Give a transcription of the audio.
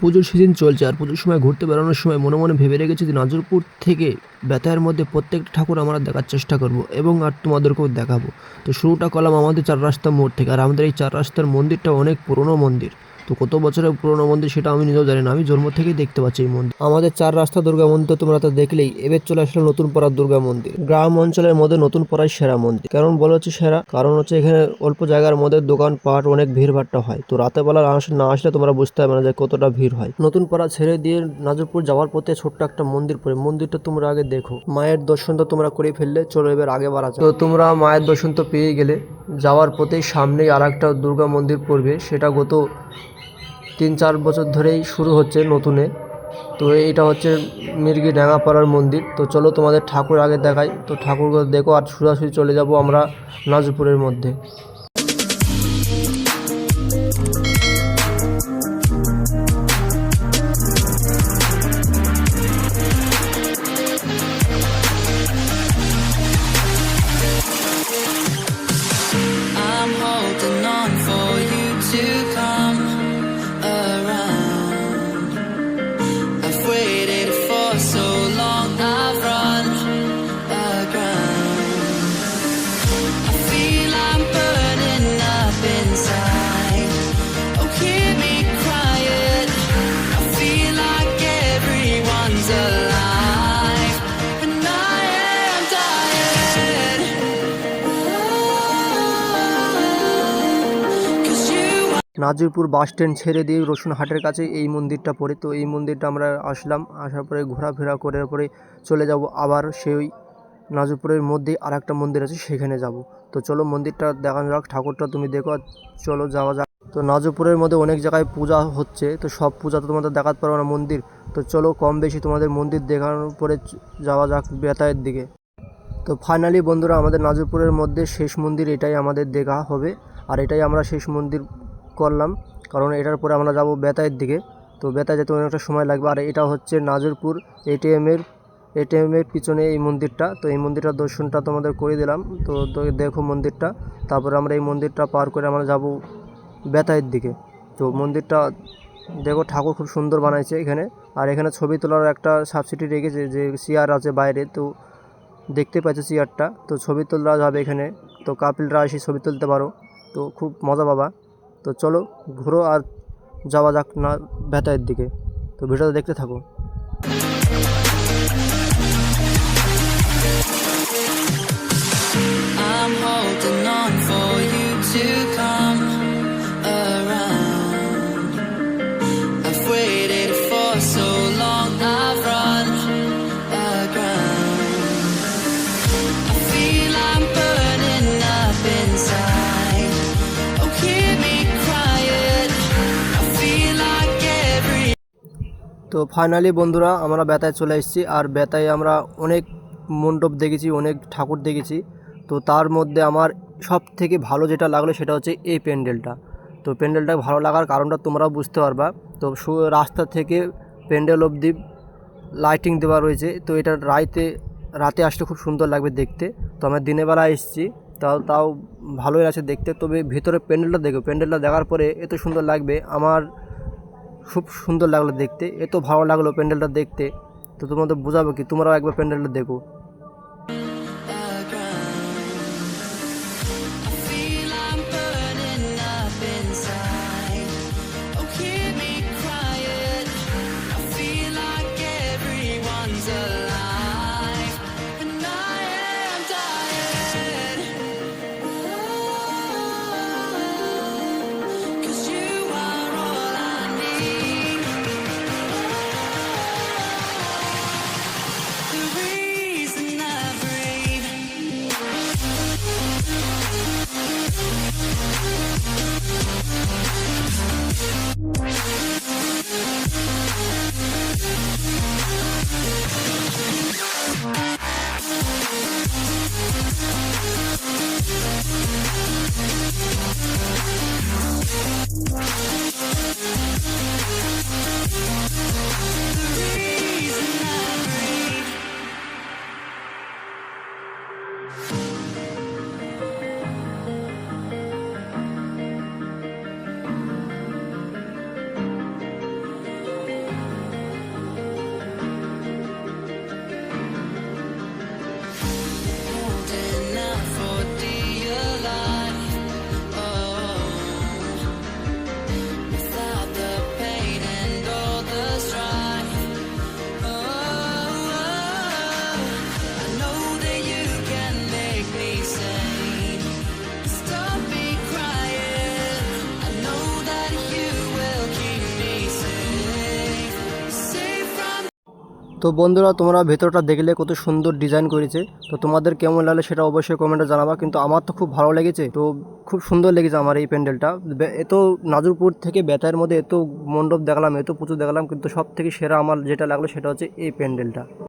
পুজোর সিজন চলছে আর পুজোর সময় ঘুরতে বেড়ানোর সময় মনে মনে ভেবে রেখেছি যে নাজরপুর থেকে বেতায়ের মধ্যে প্রত্যেকটা ঠাকুর আমরা দেখার চেষ্টা করব এবং আর তোমাদেরকেও দেখাবো। তো শুরুটা করলাম আমাদের চার রাস্তার মোড় থেকে আর আমাদের এই চার রাস্তার মন্দিরটা অনেক পুরনো মন্দির। তো কত বছরের পুরনো মন্দির সেটা আমি নিজেও জানি না, আমি জন্ম থেকেই দেখতে পাচ্ছি এই মন্দির। আমাদের চার রাস্তা দুর্গা মন্দির তোমরা তো দেখলেই, এবার চলে আসলো নতুন পাড়ার দুর্গা মন্দির। গ্রাম অঞ্চলের মধ্যে নতুন পাড়ায় সেরা মন্দির। কারণ বলা হচ্ছে সেরা, কারণ হচ্ছে এখানে অল্প জায়গার মধ্যে দোকান পাট অনেক ভিড় ভাট্টা হয়। তো রাতে বেলা না আসলে তোমরা বুঝতে পারবে না যে কতটা ভিড় হয়। নতুন পাড়া ছেড়ে দিয়ে নাজরপুর যাওয়ার পথে ছোট্ট একটা মন্দির পড়ে। মন্দিরটা তোমরা আগে দেখো। মায়ের দর্শন তো তোমরা করে ফেললে, চলো এবার আগে বাড়া। তো তোমরা মায়ের দর্শন তো পেয়ে গেলে। যাওয়ার পথেই সামনেই আর একটা দুর্গা মন্দির পড়বে। সেটা গত তিন চার বছর ধরেই শুরু হচ্ছে নতুনে। তো এইটা হচ্ছে মির্গি ডাঙ্গাপাড়ার মন্দির। তো চলো তোমাদের ঠাকুর আগে দেখাই। তো ঠাকুরগুলো দেখো আর সোজাসুজি চলে যাব আমরা নাজপুরের মধ্যে। নাজিরপুর বাস স্ট্যান্ড ছেড়ে দিয়ে রসুন হাটের কাছে এই মন্দিরটা পড়ে। তো এই মন্দিরটা আমরা আসলাম, আসার পরে ঘোরাফেরা করে পরে চলে যাব আবার সেই নাজিরপুরের মধ্যেই আর একটা মন্দির আছে, সেখানে যাব। তো চলো মন্দিরটা দেখানো যাক, ঠাকুরটা তুমি দেখো, চলো যাওয়া যাক। তো নাজপুরের মধ্যে অনেক জায়গায় পূজা হচ্ছে, তো সব পূজা তো তোমাদের দেখাতে পারব না মন্দির। তো চলো কম বেশি তোমাদের মন্দির দেখানোর পরে যাওয়া যাক বেতায়ের দিকে। তো ফাইনালি বন্ধুরা, আমাদের নাজরপুরের মধ্যে শেষ মন্দির এটাই আমাদের দেখা হবে। আর এটাই আমরা শেষ মন্দির করলাম। কারণ এটার পরে আমরা যাব বেতায়ের দিকে। তো বেতায় যেতে অনেকটা সময় লাগবে। আর এটা হচ্ছে নাজরপুর এটিএমের এটিএমের পিছনে এই মন্দিরটা। তো এই মন্দিরটার দর্শনটা তোমাদের করে দিলাম। তো তো দেখো মন্দিরটা। তারপরে আমরা এই মন্দিরটা পার করে আমরা যাব বেতায়ের দিকে। তো মন্দিরটা দেখো ঠাকুর খুব সুন্দর বানাইছে এখানে। আর এখানে ছবি তোলার একটা সাবসিডি রেখেছে যে চেয়ার আছে বাইরে। তো দেখতে পাচ্ছ চেয়ারটা তো ছবি তোলা যাবে এখানে। তো কাপিলরা এসে ছবি তুলতে পারো। তো খুব মজা পাবা। তো চলো ঘুরো আর যাওয়া যাক না ভেতরের দিকে। তো ভিডিওটা দেখতে থাকো। তো ফাইনালি বন্ধুরা আমরা বেতায় চলে এসেছি আর বেতায় আমরা অনেক মণ্ডপ দেখেছি, অনেক ঠাকুর দেখেছি। তো তার মধ্যে আমার সব থেকে ভালো যেটা লাগল সেটা হচ্ছে এই প্যান্ডেলটা। তো প্যান্ডেলটা ভালো লাগার কারণটা তোমরাও বুঝতে পারবা। তো রাস্তা থেকে প্যান্ডেল অবধি লাইটিং দেওয়া রয়েছে। তো এটা রাইতে, রাতে আসলে খুব সুন্দর লাগবে দেখতে। তো আমরা দিনের বেলা এসেছি। তাও তাও ভালোই আছে দেখতে। তবে ভিতরে প্যান্ডেলটা দেখো, প্যান্ডেলটা দেখার পরে এত সুন্দর লাগবে। আমার খুব সুন্দর লাগল দেখতে। এত ভালো লাগল প্যান্ডেলটা দেখতে। তো তোমাদের বোঝাবো কি, তোমরাও একবার প্যান্ডেলটা দেখো। তো বন্ধুরা, তোমরা ভেতরটা দেখলে কত সুন্দর ডিজাইন করেছে। তো তোমাদের কেমন লাগলে সেটা অবশ্যই কমেন্টে জানাবা। কিন্তু আমার তো খুব ভালো লেগেছে। তো খুব সুন্দর লেগেছে আমার এই প্যান্ডেলটা। এত নাজুরপুর থেকে বেতার মধ্যে এত মণ্ডপ দেখলাম, এত পুজো দেখলাম, কিন্তু সব থেকে সেরা আমার যেটা লাগল সেটা হচ্ছে এই প্যান্ডেলটা।